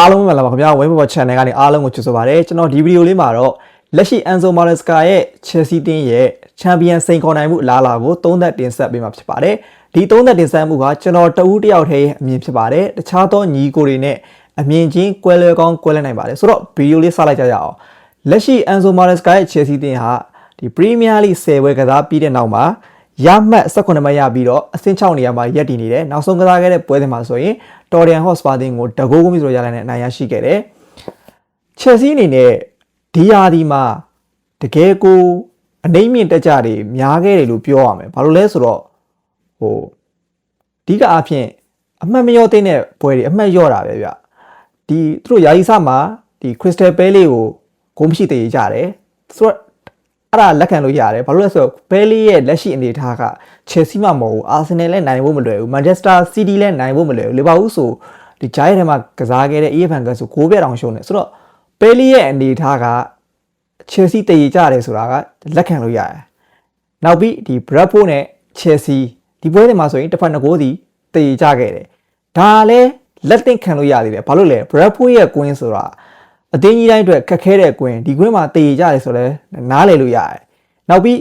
အားလုံးပဲလာပါခင်ဗျာ Web Pop Channel ကနေအားလုံးကိုကြိုဆိုပါရစေကျွန်တော်ဒီဗီဒီယိုလေးမှာတော့လက်ရှိ Enzo Maresca ရဲ့ Chelsea တင်းရဲ့ Champion စိန်ခေါ်နိုင်မှုအလားအလာကိုသုံးသပ်တင်ဆက်ပေးမှာဖြစ်ပါတယ်ဒီသုံးသပ်တင်ဆက်မှုကကျွန်တော်တဦးတစ်ယောက်တည်းအမြင်ဖြစ်ပါတယ်တခြားသောညီကိုတွေနဲ့အမြင်ချင်းကွဲလွဲကောင်းကွဲလွဲနိုင်ပါတယ်ဆိုတော့ဗီဒီယိုလေးစလိုက်ကြရအောင်လက်ရှိ Enzo Maresca ရဲ့ Chelsea တင်းဟာဒီ Premier League 10ပွဲကစားပြီးတဲ့နောက်မှာရမှတ်18မှတ်ရပြီးတော့အဆင့်6နေရာမှာရပ်တည်နေတယ်နောက်ဆုံးကစားခဲ့တဲ့ပွဲစဉ်မှာဆိုရင် Torreon Hotspur တင်းကိုတကိုးကိုမျိုးဆိုရလိုက်နဲ့အနိုင်ရရှိခဲ့တယ်။ Chelsea အနေနဲ့ဒီယာဒီမှာတကယ်ကိုအနှိမ့်မြင့်တက်ကြတွေများခဲ့တယ်လို့ပြောရမယ်။ဘာလို့လဲဆိုတော့ဟိုအဓိကအားဖြင့်အမှတ်မလျော့တဲ့ပွဲတွေအမှတ်လျော့တာပဲဗျ။ဒီသူတို့ယာယီစမှာဒီ Crystal Palace ကိုဂုံးမရှိသေးကြတယ်။ဆိုတော့ အဲ့ဒါလက်ခံလို့ရတယ်ဘာလို့လဲဆိုတော့ဘဲလီရဲ့လက်ရှိအနေအထားကချယ်ဆီမှမဟုတ်ဘူးအာဆင်နယ်လည်းနိုင်ဖို့မလွယ်ဘူးမန်ချက်စတာစီးတီးလည်းနိုင်ဖို့မလွယ်ဘူးလီဗာပူးဆိုဒီဂျိုင်းထဲမှာကစားခဲ့တဲ့ EFN ကဆို6ပြတ်တောင်ရှုံးတယ်ဆိုတော့ဘဲလီရဲ့အနေအထားကချယ်ဆီတည်ကြတယ်ဆိုတာကလက်ခံလို့ရတယ်နောက်ပြီးဒီဘရက်ဖို့နဲ့ချယ်ဆီဒီပွဲတွေမှာဆိုရင်တစ်ဖက်နှစ်ကိုးစီတည်ကြခဲ့တယ်ဒါလည်းလက်သင့်ခံလို့ရသေးတယ်ဘာလို့လဲဘရက်ဖို့ရဲ့ကွင်းဆိုတာ အသင်းကြီးတိုင်းအတွက်ခက်ခဲတဲ့ကွင်းဒီကွင်းမှာတည်ကြတယ်ဆိုတော့နားလည်လို့ရတယ်နောက်ပြီး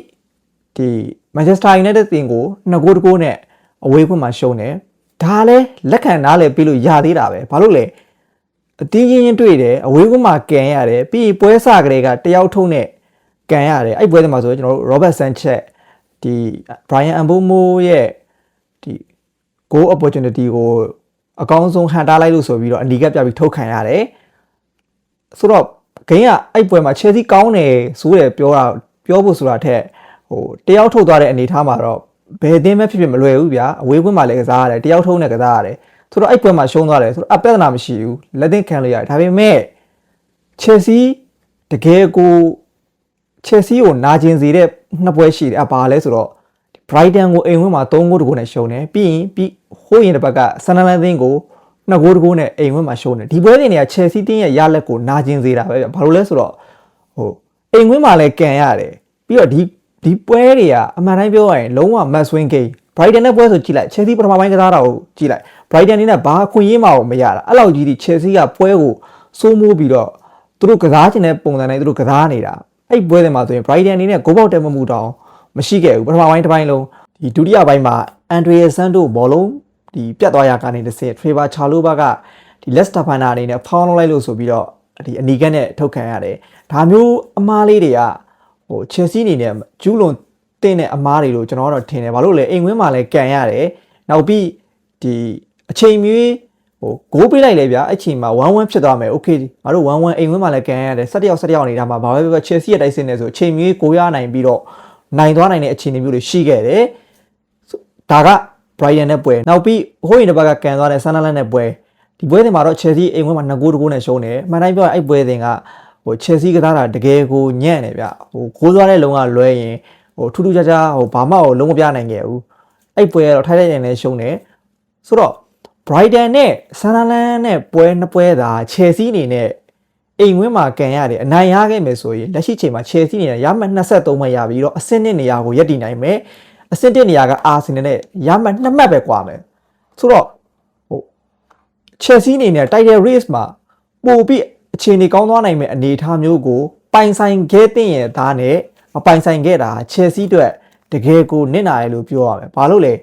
ဒီမန်ချက်စတာယူနိုက်တက်တင်ကို2ဂိုးတကိုးနဲ့အဝေးကွင်းမှာရှုံးတယ်ဒါလည်းလက်ခံနားလည်ပြီးလို့ရသေးတာပဲဘာလို့လဲအတင်းချင်းချင်းတွေ့တယ်အဝေးကွင်းမှာကန်ရတယ်ပြီးရင်ပွဲစကလေးကတယောက်ထုံးနဲ့ကန်ရတယ်အဲ့ပွဲတွေမှာဆိုကျွန်တော်တို့ Robert Sanchez ဒီ Brian Ambomo ရဲ့ဒီ goal opportunity ကိုအကောင်းဆုံးဟန်တားလိုက်လို့ဆိုပြီးတော့အနီကပ်ပြပြီးထုတ်ခံရတယ် ဆိုတော့ဂိမ်းကအဲ့ပွဲမှာ Chelsea ကောင်းတယ်ဆိုတယ်ပြောတာပြောဖို့ဆိုတာထက်ဟိုတယောက်ထုတ်သွားတဲ့အနေအထားမှာတော့ဘယ်အသင်းပဲဖြစ်ဖြစ်မလွယ်ဘူးဗျာအဝေးကွင်းမှာလည်းကစားရတယ်တယောက်ထုံးနဲ့ကစားရတယ်ဆိုတော့အဲ့ပွဲမှာရှုံးသွားတယ်ဆိုတော့အပြဿနာမရှိဘူးလက်သင့်ခံလို့ရတယ်ဒါပေမဲ့ Chelsea တကယ်ကို Chelsea ကိုနာကျင်စေတဲ့နှစ်ပွဲရှိတယ်အဘာလဲဆိုတော့ Brighton ကိုအိမ်ဝင်းမှာ3ဂိုးတကိုးနဲ့ရှုံးတယ်ပြီးရင်ပြီးဟိုးရင်တစ်ပတ်က Sunderland သင်းကို 2ဂိုးတကိုးနဲ့အိမ်ဝင်းမှာရှုံးတယ်ဒီပွဲတွေနေက Chelsea တင်းရဲ့ရလက်ကိုနာကျင်စေတာပဲဗျဘာလို့လဲဆိုတော့ဟိုအိမ်ဝင်းမှာလည်းကန်ရတယ်ပြီးတော့ဒီဒီပွဲတွေကအမှန်တိုင်းပြောရရင်လုံးဝ must win game Brighton နဲ့ပွဲဆိုကြည့်လိုက် Chelsea ပထမပိုင်းကစားတာကိုကြည့်လိုက် Brighton နေနဲ့ဘာခွင့်ရင်းမအောင်မရတာအဲ့လောက်ကြီးဒီ Chelsea ကပွဲကိုစိုးမိုးပြီးတော့သူတို့ကစားချင်တဲ့ပုံစံနဲ့သူတို့ကစားနေတာအဲ့ပွဲတွေမှာဆိုရင် Brighton အနေနဲ့ဂိုးပေါက်တက်မမှုတောင်မရှိခဲ့ဘူးပထမပိုင်းတစ်ပိုင်းလုံးဒီဒုတိယပိုင်းမှာ Andrea Santo ဘောလုံး ဒီပြတ်သွားရကနေတစ်ဆင့် Trevor Chalobah ကဒီ Leicester Fan အနေနဲ့ဖောင်းလုံးလိုက်လို့ဆိုပြီးတော့ဒီအနီကက်နဲ့ထုတ်ခံရတယ်ဒါမျိုးအမားလေးတွေကဟို Chelsea အနေနဲ့ကျူးလွန်တင်းတဲ့အမားတွေလို့ကျွန်တော်ကတော့ထင်တယ်ဘာလို့လဲအိမ်ဝင်းမှာလည်းကန်ရတယ်နောက်ပြီးဒီအချိန်မီဟိုဂိုးပေးလိုက်လေဗျာအဲ့ချိန်မှာ1-1ဖြစ်သွားမယ်โอเคငါတို့1-1အိမ်ဝင်းမှာလည်းကန်ရတယ်17ယောက်17ယောက်နေတာမှာဘာပဲပဲ Chelsea ရဲ့တိုက်စစ်နေဆိုအချိန်မီကိုရနိုင်ပြီးတော့နိုင်သွားနိုင်တဲ့အခြေအနေမျိုးတွေရှိခဲ့တယ်ဒါက Brighton နဲ့ပွဲနောက်ပြီးဟိုးရင်တစ်ပတ်ကကန်သွားတဲ့ Sunderland နဲ့ပွဲဒီပွဲတွေမှာတော့ Chelsea အိမ်ဝင်းမှာ2ဂိုးတဂိုးနဲ့ရှုံးတယ်မှန်တိုင်းပြောရင်အဲ့ပွဲတွေကဟို Chelsea ကစားတာတကယ်ကိုညံ့တယ်ဗျဟိုဂိုးသွားတဲ့လုံကလွဲရင်ဟိုထူးထူးခြားခြားဟိုဘာမှဟိုလုံးမပြနိုင်ခဲ့ဘူးအဲ့ပွဲကတော့ထိုက်တဲ့နေနဲ့ရှုံးတယ်ဆိုတော့ Brighton နဲ့ Sunderland နဲ့ပွဲနှစ်ပွဲသာ Chelsea အနေနဲ့အိမ်ဝင်းမှာကန်ရတယ်အနိုင်ရခဲ့မယ်ဆိုရင်လက်ရှိချိန်မှာ Chelsea အနေနဲ့ရမှတ်23မှတ်ရပြီးတော့အဆင့်1နေရာကိုရပ်တည်နိုင်မယ် အဆင့်1နေရာက Arsenal နဲ့ရမှတ်2မှတ်ပဲကွာမယ်ဆိုတော့ဟို Chelsea အနေနဲ့ Title Race မှာပို့ပြီးအခြေအနေကောင်းသွားနိုင်မယ့်အနေအထားမျိုးကိုပိုင်ဆိုင်ခဲ့တဲ့ရဲ့သားနဲ့မပိုင်ဆိုင်ခဲ့တာ Chelsea အတွက်တကယ်ကိုနစ်နာရလို့ပြောရမယ်ဘာလို့လဲ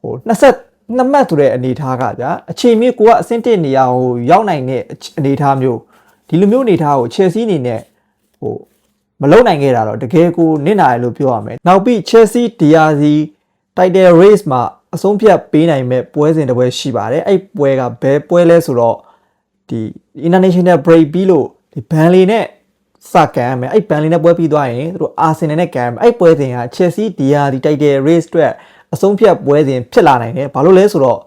ဟို20နှစ်မှတ်ဆိုတဲ့အနေအထားကဗျာအချိန်မျိုးကိုကအဆင့်1နေရာဟိုရောက်နိုင်တဲ့အနေအထားမျိုးဒီလိုမျိုးအနေအထားကို Chelsea အနေနဲ့ဟို မလုံနိုင်ခဲ့တာတော့တကယ်ကိုနစ်နာရလို့ပြောရမယ်နောက်ပြီး Chelsea DRC Title Race မှာအဆုံးဖြတ်ပေးနိုင်မဲ့ပွဲစဉ်တစ်ပွဲရှိပါတယ်အဲ့ပွဲကဘယ်ပွဲလဲဆိုတော့ဒီ International Break ပြီးလို့ဒီဘန်လီနဲ့စကန်ရမယ်အဲ့ဘန်လီနဲ့ပွဲပြီးသွားရင်သူတို့ Arsenal နဲ့ကန်ရမယ်အဲ့ပွဲစဉ်က Chelsea DRC Title Race အတွက်အဆုံးဖြတ်ပွဲစဉ်ဖြစ်လာနိုင်တယ်ဘာလို့လဲဆိုတော့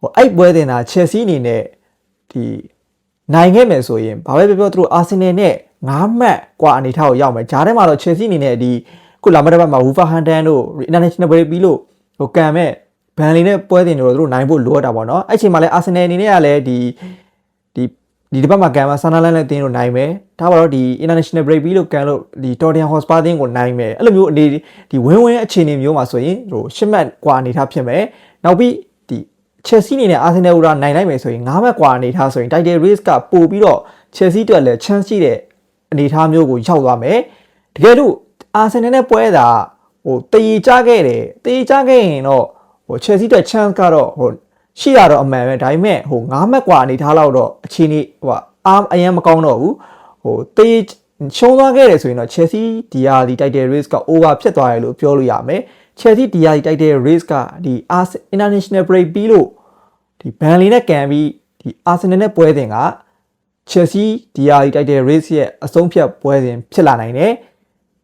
ဟိုအဲ့ပွဲစဉ်က Chelsea အနေနဲ့ဒီနိုင်ခဲ့မယ်ဆိုရင်ဘာပဲပြောပြောသူတို့ Arsenal နဲ့ 9မှတ်กว่าအနေထားကိုရောက်မယ်ဂျားထဲမှာတော့ Chelsea အနေနဲ့ဒီခုလာမတဲ့ဘက်မှာ Wolverhampton တို့ International Break ပြီးလို့ဟိုကန်မဲ့ဘန်လီနဲ့ပွဲတင်တွေတော့သူတို့နိုင်ဖို့လိုအပ်တာပေါ့နော်အဲ့ချိန်မှာလဲအာဆင်နယ်အနေနဲ့ကလည်းဒီဒီဒီတစ်ပတ်မှာကန်မှာဆာနာလန်နဲ့တင်းလို့နိုင်မယ်ဒါပါတော့ဒီ international break ပြီးလို့ကန်လို့ဒီ Tottenham Hotspur တင်းကိုနိုင်မယ်အဲ့လိုမျိုးအနေဒီဝင်းဝင်းအခြေအနေမျိုးမှာဆိုရင်ဟိုရှစ်မှတ်กว่าအနေထားဖြစ်မယ်နောက်ပြီးဒီ Chelsea အနေနဲ့ Arsenal ကိုနိုင်လိုက်မယ်ဆိုရင်9မှတ်ကွာအနေထားဆိုရင် title race ကပို့ပြီးတော့ Chelsea အတွက်လည်း chance ရှိတဲ့ အနေထားမျိုးကိုရောက်သွားမယ်တကယ်လို့ Arsenal နဲ့ပွဲတာဟိုတည်ကြခဲ့တယ်တည်ကြခဲ့ရင်တော့ဟို Chelsea အတွက် chance ကတော့ဟိုရှိရတော့အမှန်ပဲဒါပေမဲ့ဟို9မှတ်ကွာအနေထားလောက်တော့အခြေအနေဟိုအားအရင်မကောင်းတော့ဘူးဟိုတည်ရှုံးသွားခဲ့တယ်ဆိုရင်တော့ Chelsea ဒီဟာဒီ title race က over ဖြစ်သွားတယ်လို့ပြောလို့ရမယ် Chelsea ဒီဟာဒီ title race ကဒီ Ars- international break ပြီးလို့ဒီဘန်လီနဲ့ကန်ပြီးဒီ Arsenal နဲ့ပွဲတင်က Chelsea ဒီဟာဒီ title race ရဲ့အဆုံးဖြတ်ပွဲစဉ်ဖြစ်လာနိုင်တယ်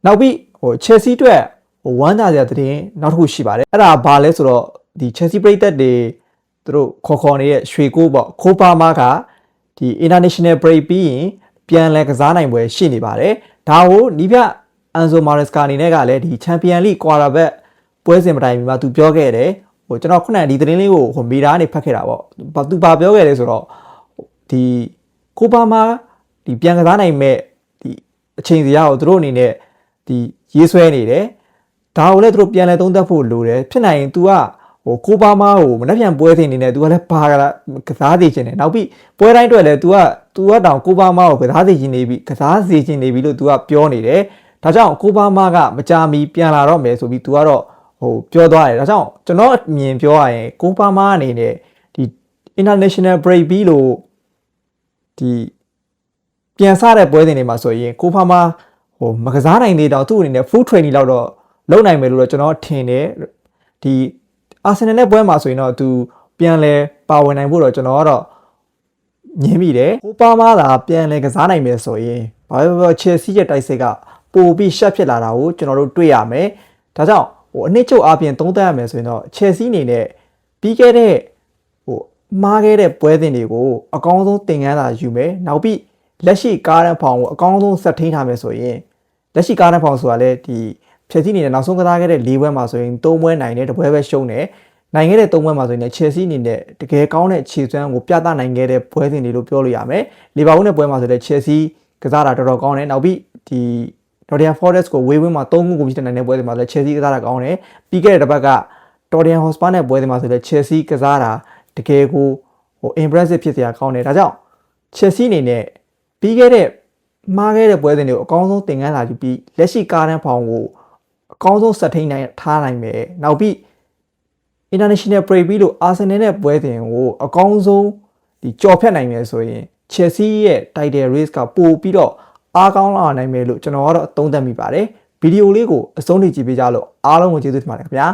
နောက်ပြီးဟို Chelsea အတွက်ဟိုဝမ်းသာစရာသတင်းနောက်တစ်ခုရှိပါတယ်အဲ့ဒါဘာလဲဆိုတော့ဒီ Chelsea ပရိသတ်တွေသူတို့ခေါ်ခေါ်နေတဲ့ရွှေကိုးပေါ့ခိုးပါမားကဒီ international break ပြီးရင်ပြန်လဲကစားနိုင်ပွဲရှိနေပါတယ်ဒါကိုနီးပြအန်ဆိုမာရက်စကာအနေနဲ့ကလည်းဒီ Champion League quarter back ပွဲစဉ်မတိုင်မီမှာသူပြောခဲ့တယ်ဟိုကျွန်တော်ခုနကဒီသတင်းလေးကိုဟိုမီတာကနေဖတ်ခဲ့တာပေါ့ဘာသူဘာပြောခဲ့လဲဆိုတော့ဒီ ကိုပါမာဒီပြန်ကစားနိုင်မဲ့ဒီအချိန်စီရကိုသူတို့အနေနဲ့ဒီရေးဆွဲနေတယ်ဒါကိုလည်းသူတို့ပြန်လဲသုံးသပ်ဖို့လိုတယ်ဖြစ်နိုင်ရင် तू ကဟိုကိုပါမာကိုမနှက်ပြန်ပွဲစဉ်နေနဲ့ तू ကလည်းဘာကလားကစားသေးခြင်းနဲ့နောက်ပြီးပွဲတိုင်းအတွက်လည်း तू က तू ကတောင်ကိုပါမာကိုကစားသေးခြင်းနေပြီကစားစေခြင်းနေပြီလို့ तू ကပြောနေတယ်ဒါကြောင့်ကိုပါမာကမကြမီပြန်လာတော့မယ်ဆိုပြီး तू ကတော့ ဟိုပြောသွားတယ်ဒါကြောင့်ကျွန်တော်အမြင်ပြောရရင်ကိုပါမာအနေနဲ့ဒီ international break ပြီးလို့ ဒီပြန်စတဲ့ပွဲစဉ်တွေမှာဆိုရင်ကိုပါမာဟိုမကစားနိုင်သေးတော့သူ့အနေနဲ့ full training လောက်တော့လုပ်နိုင်မယ်လို့တော့ကျွန်တော်ထင်တယ်ဒီ Arsenal နဲ့ပွဲမှာဆိုရင်တော့သူပြန်လဲပါဝင်နိုင်ဖို့တော့ကျွန်တော်ကတော့ညင်းမိတယ်ကိုပါမာသာပြန်လဲကစားနိုင်မယ်ဆိုရင်ဘာပဲပြော Chelsea ရဲ့တိုက်စစ်ကပိုပြီးရှက်ဖြစ်လာတာကိုကျွန်တော်တို့တွေ့ရမယ်ဒါကြောင့်ဟိုအနှစ်ချုပ်အပြင်သုံးသပ်ရမယ်ဆိုရင်တော့ Chelsea အနေနဲ့ပြီးခဲ့တဲ့ဟို မှားခဲ့တဲ့ပွဲစဉ်တွေကိုအကောင်းဆုံးသင်ခန်းစာယူမယ်နောက်ပြီးလက်ရှိကားရန်ဖောင်ကိုအကောင်းဆုံးဆက်ထိန်းထားမယ်ဆိုရင်လက်ရှိကားရန်ဖောင်ဆိုတာလည်းဒီ Chelsea အနေနဲ့နောက်ဆုံးကစားခဲ့တဲ့၄ပွဲမှာဆိုရင်၃ပွဲနိုင်တယ်တစ်ပွဲပဲရှုံးတယ်နိုင်ခဲ့တဲ့၃ပွဲမှာဆိုရင်လည်း Chelsea အနေနဲ့တကယ်ကောင်းတဲ့ခြေစွမ်းကိုပြသနိုင်ခဲ့တဲ့ပွဲစဉ်တွေလို့ပြောလို့ရမယ်လီဗာပူးနဲ့ပွဲမှာဆိုလည်း Chelsea ကစားတာတော်တော်ကောင်းတယ်နောက်ပြီးဒီ Nottingham Forest ကိုဝေးဝင်းမှာ3ခုကိုပြီးတဲ့နိုင်တဲ့ပွဲတွေမှာလည်း Chelsea ကစားတာကောင်းတယ်ပြီးခဲ့တဲ့တစ်ပတ်က Tottenham Hotspur နဲ့ပွဲတွေမှာဆိုလည်း Chelsea ကစားတာ တကယ်ကိုဟို impressive ဖြစ်စရာကောင်းတယ်ဒါကြောင့် Chelsea အနေနဲ့ပြီးခဲ့တဲ့မှားခဲ့တဲ့ပွဲစဉ်တွေကိုအကောင်းဆုံးသင်ခန်းစာယူပြီးလက်ရှိကားတန်းဖောင်ကိုအကောင်းဆုံးဆက်ထိန်နိုင်ထားနိုင်မယ်နောက်ပြီး international break ပြီးလို့ Arsenal နဲ့ပွဲစဉ်ကိုအကောင်းဆုံးဒီကြော်ဖြတ်နိုင်မယ်ဆိုရင် Chelsea ရဲ့ title race ကပို့ပြီးတော့အားကောင်းလာနိုင်မယ်လို့ကျွန်တော်ကတော့သုံးသပ်မိပါတယ်ဗီဒီယိုလေးကိုအဆုံးထိကြည့်ပေးကြလို့အားလုံးကိုကျေးဇူးတင်ပါတယ်ခင်ဗျာ